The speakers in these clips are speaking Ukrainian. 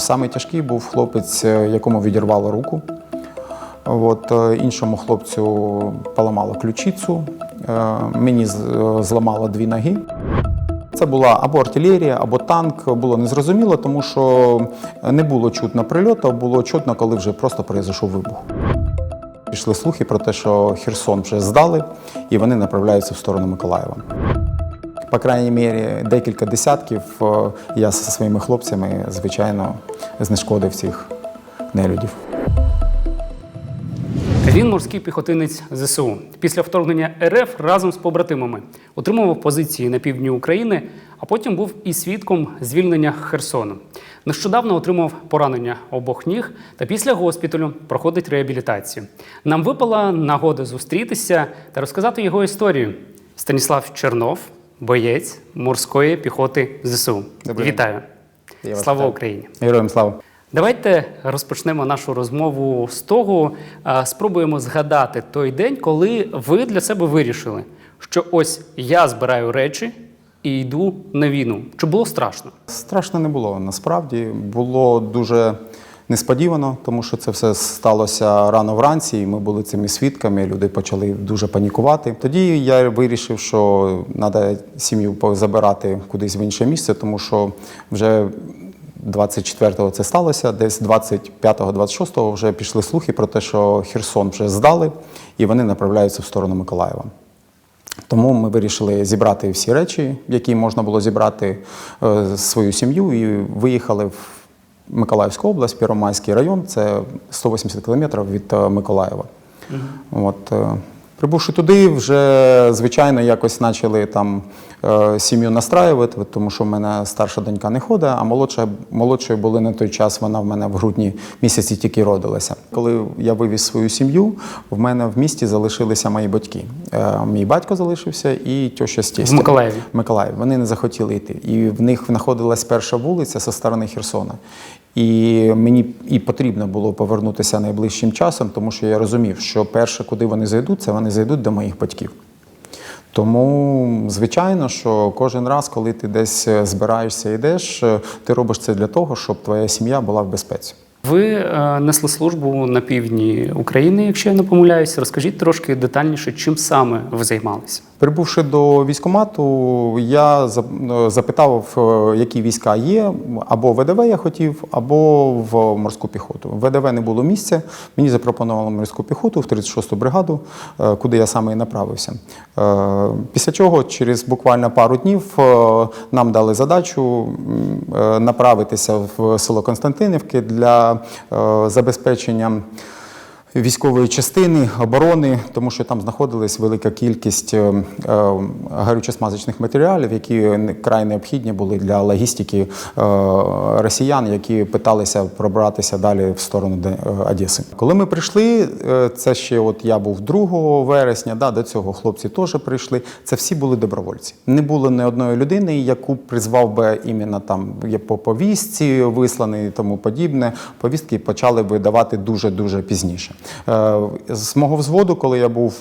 Самий тяжкий був хлопець, е, якому відірвало руку. От, е, іншому хлопцю поламало ключицю, е, мені зламало дві ноги. Це була або артилерія, або танк. Було незрозуміло, тому що не було чутно прильоту, а було чутно, коли вже просто произойшов вибух. Пішли слухи про те, що Херсон вже здали, і вони направляються в сторону Миколаєва. По крайній мірі, декілька десятків е, я зі своїми хлопцями, звичайно, знешкодив цих нелюдів. Він морський піхотинець ЗСУ. Після вторгнення РФ разом з побратимами утримував позиції на півдні України, а потім був і свідком звільнення Херсону. Нещодавно отримав поранення обох ніг та після госпіталю проходить реабілітацію. Нам випала нагода зустрітися та розказати його історію. Станіслав Чернов, боєць морської піхоти ЗСУ. Добрий день. Вітаю! Я вас Слава вітаю. Україні! Героям слава! Давайте розпочнемо нашу розмову з того, спробуємо згадати той день, коли ви для себе вирішили, що ось я збираю речі і йду на війну. Чи було страшно? Страшно не було. Насправді було дуже несподівано, тому що це все сталося рано вранці, і ми були цими свідками. Люди почали дуже панікувати. Тоді я вирішив, що треба сім'ю забирати кудись в інше місце, тому що вже 24-го це сталося, десь 25-26 вже пішли слухи про те, що Херсон вже здали, і вони направляються в сторону Миколаєва. Тому ми вирішили зібрати всі речі, які можна було зібрати е, свою сім'ю, і виїхали в Миколаївську область, Піромайський район, це 180 кілометрів від Миколаєва. Миколаєва. От, е, прибувши туди, вже звичайно якось почали там е, сім'ю настраювати, тому що в мене старша донька не ходить, а молодша, молодшою були на той час, вона в мене в грудні місяці тільки родилася. Коли я вивіз свою сім'ю, в мене в місті залишилися мої батьки. Е, Мій батько залишився і теща з В. Миколаєві. Миколаїв. Вони не захотіли йти. І в них знаходилась перша вулиця зі сторони Херсона. І мені і потрібно було повернутися найближчим часом, тому що я розумів, що перше, куди вони зайдуть, це вони зайдуть до моїх батьків. Тому, звичайно, що кожен раз, коли ти десь е, збираєшся і йдеш, е, ти робиш це для того, щоб твоя сім'я була в безпеці. Ви е, несли службу на півдні України, якщо я не помиляюся. Розкажіть трошки детальніше, чим саме ви займалися. Прибувши до військкомату, я запитав, е, які війська є. Або ВДВ я хотів, або в морську піхоту. В ВДВ не було місця. Мені запропонували морську піхоту в 36-ту бригаду, е, куди я саме і направився. Е, Після чого, через буквально пару днів, нам дали задачу направитися в село Константинівки для забезпечення військової частини оборони, тому що там знаходилась велика кількість е, е, горючосмазочних матеріалів, які край необхідні були для логістики е, росіян, які питалися пробратися далі в сторону е, Одеси. Коли ми прийшли, е, це ще от я був 2 вересня, да, до цього хлопці теж прийшли. Це всі були добровольці. Не було ні одної людини, яку призвав би іменно там по повістці висланий і тому подібне. Повістки почали видавати дуже дуже пізніше. Е, З мого взводу, коли я був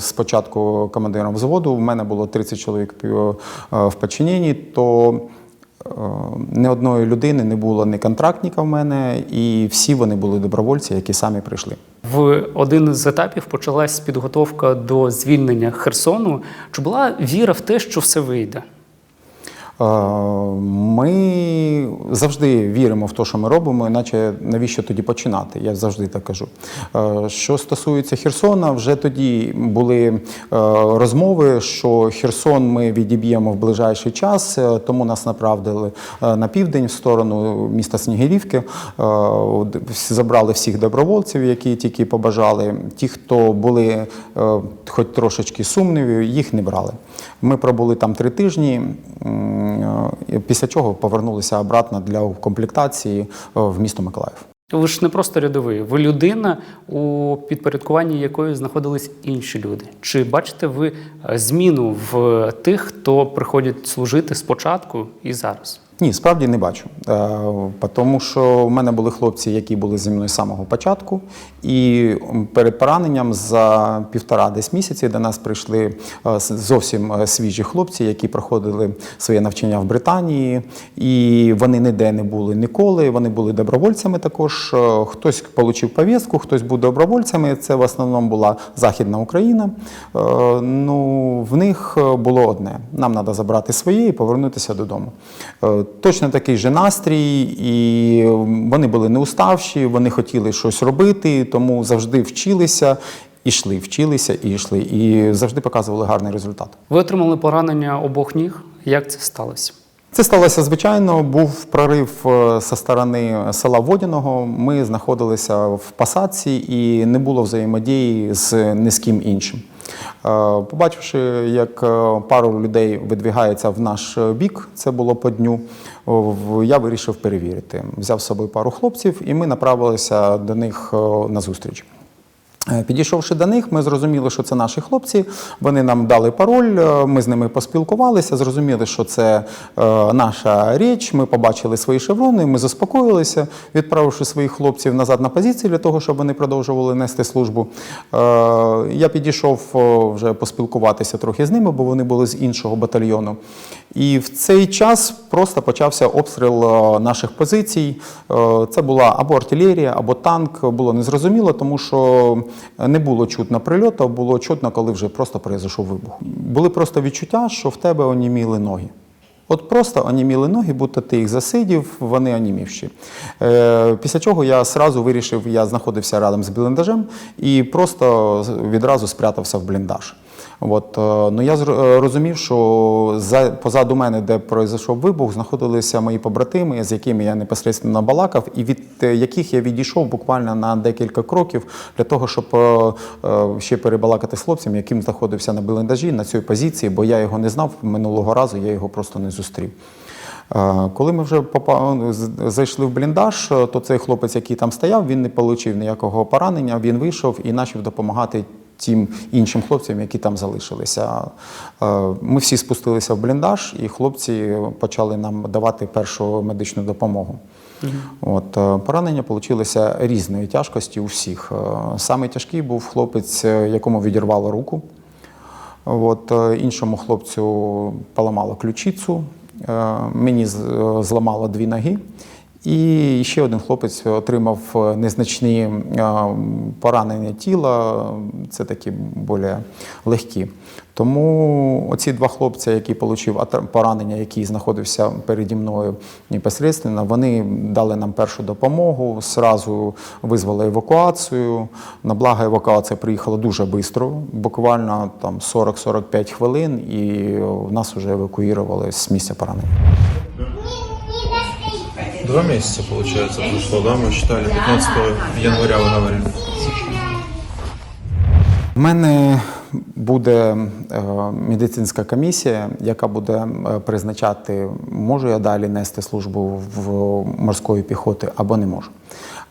спочатку командиром взводу, в мене було 30 чоловік е, в подчиненні, то е, ні одної людини не було ні контрактника в мене, і всі вони були добровольці, які самі прийшли. В один з етапів почалась підготовка до звільнення Херсону. Чи була віра в те, що все вийде? Е, Ми завжди віримо в те, що ми робимо, іначе навіщо тоді починати? Я завжди так кажу. Е, Що стосується Херсона, вже тоді були е, розмови, що Херсон ми відіб'ємо в ближайший час, тому нас направили на південь в сторону міста Снігирівки. Забрали всіх добровольців, які тільки побажали. Ті, хто були хоч трошечки сумнівів, їх не брали. Ми пробули там три тижні. Після чого повернулися обратно для комплектації е, в місто Миколаїв. Ви ж не просто рядовий, ви людина, у підпорядкуванні якої знаходились інші люди. Чи бачите ви е, зміну в тих, хто приходять служити спочатку і зараз? Ні, справді не бачу. Е, Тому що в мене були хлопці, які були зі мною з самого початку, і перед пораненням за півтора десь місяці до нас прийшли е, зовсім е, свіжі хлопці, які проходили своє навчання в Британії, і вони ніде не були ніколи. Вони були добровольцями також. Хтось отримав повістку, хтось був добровольцями. Це в основному була Західна Україна. Ну, в них було одне: нам треба забрати своє і повернутися додому. Е, Точно такий же настрій, і вони були неуставші, вони хотіли щось робити, тому завжди вчилися. І йшли, вчилися і йшли, і завжди показували гарний результат. Ви отримали поранення обох ніг. Як це сталося? Це сталося звичайно. Був прорив е, зі сторони села Водяного. Ми знаходилися в посадці і не було взаємодії з ні з ким іншим. Е, Побачивши, як е, пару людей видвігається в наш бік, це було по дню. Я вирішив перевірити. Взяв з собою пару хлопців, і ми направилися до них е, на зустріч. Е, Підійшовши до них, ми зрозуміли, що це наші хлопці. Вони нам дали пароль, е, ми з ними поспілкувалися, зрозуміли, що це е, наша річ. Ми побачили свої шеврони, ми заспокоїлися, відправивши своїх хлопців назад на позиції для того, щоб вони продовжували нести службу. Я підійшов вже поспілкуватися трохи з ними, бо вони були з іншого батальйону. І в цей час просто почався обстріл наших позицій. Це була або артилерія, або танк. Було незрозуміло, тому що не було чутно прильоту, було чутно, коли вже просто произойшов вибух. Були просто відчуття, що в тебе оніміли ноги. От просто оніміли ноги, будто ти їх засидів, вони онімівші. Е, після чого я сразу вирішив, я знаходився рядом з бліндажем і просто відразу спрятався в бліндаж. От, е, ну я зр- е, що за, позаду мене, де пройшов вибух, знаходилися мої побратими, з якими я непосередньо балакав, і від е, яких я відійшов буквально на декілька кроків для того, щоб ще перебалакати з хлопцем, яким знаходився на бліндажі на цій позиції, бо я його не знав минулого разу, я його просто не зустрів. Коли ми вже зайшли в бліндаж, то цей хлопець, який там стояв, він не отримав ніякого поранення. Він вийшов і почав допомагати тим іншим хлопцям, які там залишилися. Е, Ми всі спустилися в бліндаж, і хлопці почали нам давати першу медичну допомогу. От, е, поранення вийшло різної тяжкості у всіх. Е, Самий тяжкий був хлопець, якому відірвало руку. От, іншому хлопцю поламало ключицю, мені зламало дві ноги. І ще один хлопець отримав е, незначні е, поранення тіла, це такі більш легкі. Тому оці два хлопці, які отримав поранення, який знаходився переді мною непосередньо, вони дали нам першу допомогу, зразу визвали евакуацію. На благо евакуація приїхала дуже швидко, буквально там 40-45 хвилин, і нас вже евакуювали з місця поранення. Два месяца, получается, прошло, да? Мы считали, 15 января вы говорили. У мене буде е, медицинська комісія, яка буде е, призначати, можу я далі нести службу в морської піхоти або не можу.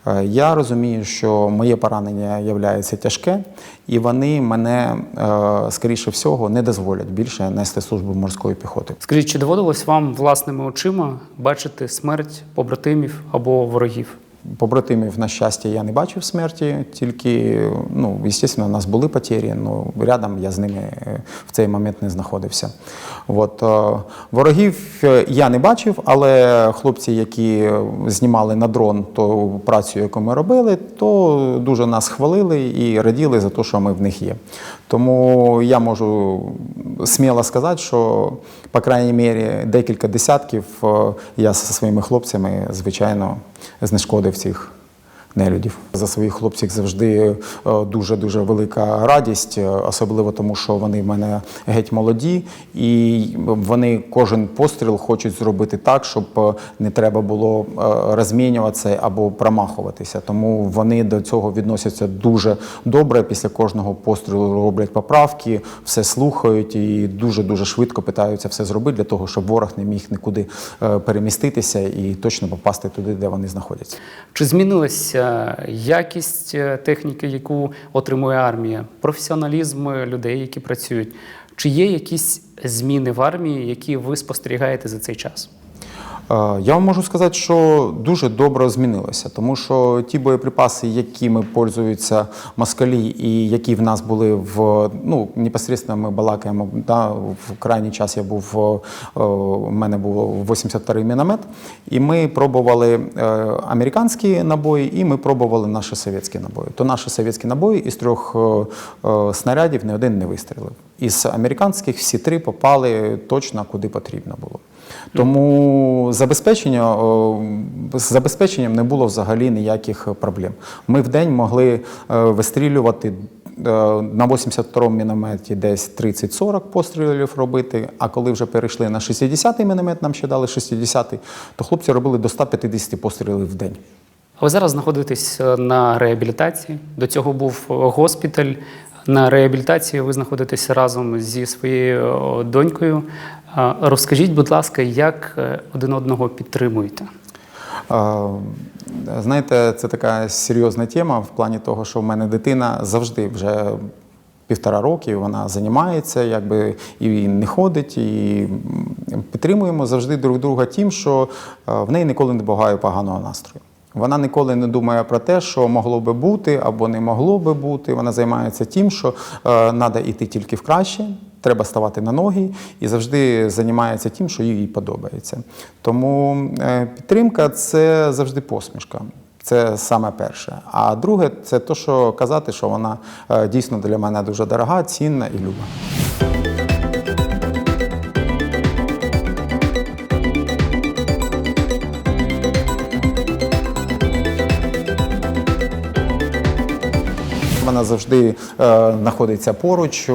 Е, Я розумію, що моє поранення є тяжке, і вони мене, е, скоріше всього, не дозволять більше нести службу морської піхоти. Скажіть, чи доводилось вам власними очима бачити смерть побратимів або ворогів? Побратимів, на щастя, я не бачив смерті, тільки, ну, звісно, у нас були потері, ну, рядом я з ними е, в цей момент не знаходився. От, е, ворогів е, я не бачив, але хлопці, які знімали на дрон ту працю, яку ми робили, то дуже нас хвалили і раділи за те, що ми в них є. Тому я можу сміло сказати, що, по крайній мірі, декілька десятків я зі своїми хлопцями, звичайно, знешкодив цих нелюдів. За своїх хлопців завжди дуже дуже велика радість, е, особливо тому, що вони в мене геть молоді, і вони кожен постріл хочуть зробити так, щоб е, не треба було е, розмінюватися або промахуватися. Тому вони до цього відносяться дуже добре. Після кожного пострілу роблять поправки, все слухають і дуже дуже швидко питаються все зробити для того, щоб ворог не міг нікуди переміститися і точно попасти туди, де вони знаходяться. Чи змінилася якість е, техніки, яку отримує армія, професіоналізм людей, які працюють? Чи є якісь зміни в армії, які ви спостерігаєте за цей час? Е, Я вам можу сказати, що дуже добре змінилося, тому що ті боєприпаси, якими пользуються москалі, і які в нас були в ну непосередньо ми балакаємо. Да, в крайній час я був е, у мене був 82-й міномет, і ми пробували е, американські набої, і ми пробували наші совєтські набої. То наші совєтські набої із трьох снарядів ні один не вистрілив. Із американських всі три попали точно куди потрібно було. Тому забезпечення з забезпеченням не було взагалі ніяких проблем. Ми в день могли е, вистрілювати е, на 82-му мінометі десь 30-40 пострілів робити. А коли вже перейшли на 60-й міномет, нам ще дали 60-й, то хлопці робили до 150 пострілів в день. А Ви зараз знаходитесь е, на реабілітації. До цього був госпіталь. На реабілітації ви знаходитесь разом зі своєю е, донькою. Розкажіть, будь ласка, як е, один одного підтримуєте? Знаєте, це така серйозна тема в плані того, що в мене дитина завжди вже півтора роки вона займається, якби і не ходить, і підтримуємо завжди друг друга тим, що е, в неї ніколи не буває поганого настрою. Вона ніколи не думає про те, що могло би бути або не могло би бути. Вона займається тим, що треба йти тільки в краще, треба ставати на ноги і завжди займається тим, що їй подобається. Тому е, підтримка це завжди посмішка. Це саме перше. А друге, це те, що казати, що вона е, дійсно для мене дуже дорога, цінна і люба. Вона завжди е, знаходиться поруч,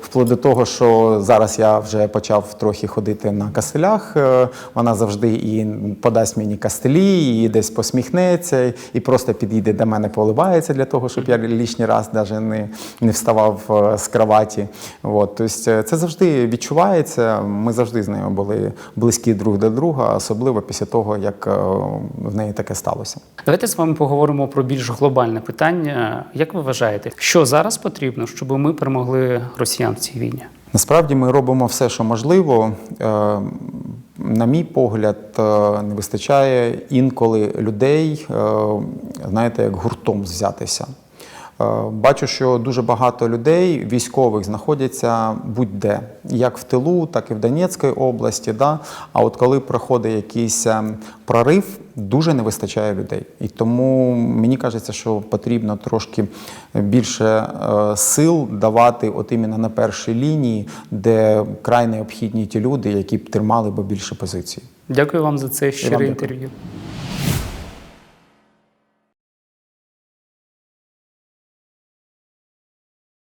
вплоть до того, що зараз я вже почав трохи ходити на кастелях. Е, вона завжди і подасть мені кастелі, і десь посміхнеться, і просто підійде до мене, поливається для того, щоб я лишній раз навіть не, не вставав е, з кроваті. От, тобто це завжди відчувається. Ми завжди з нею були близькі друг до друга, особливо після того, як в неї таке сталося. Давайте з вами поговоримо про більш глобальне питання. Як ви вважаєте, що зараз потрібно, щоб ми перемогли росіян в цій війні? Насправді ми робимо все, що можливо. Е, На мій погляд, е, не вистачає інколи людей, е, знаєте, як гуртом взятися. Е, Бачу, що дуже багато людей, військових, знаходяться будь-де, як в тилу, так і в Донецькій області. Да? А от коли проходить якийсь е, прорив, дуже не вистачає людей. І тому мені кажеться, що потрібно трошки більше е, сил давати от іменно на першій лінії, де край необхідні ті люди, які б тримали би більше позицій. Дякую вам за це щире інтерв'ю.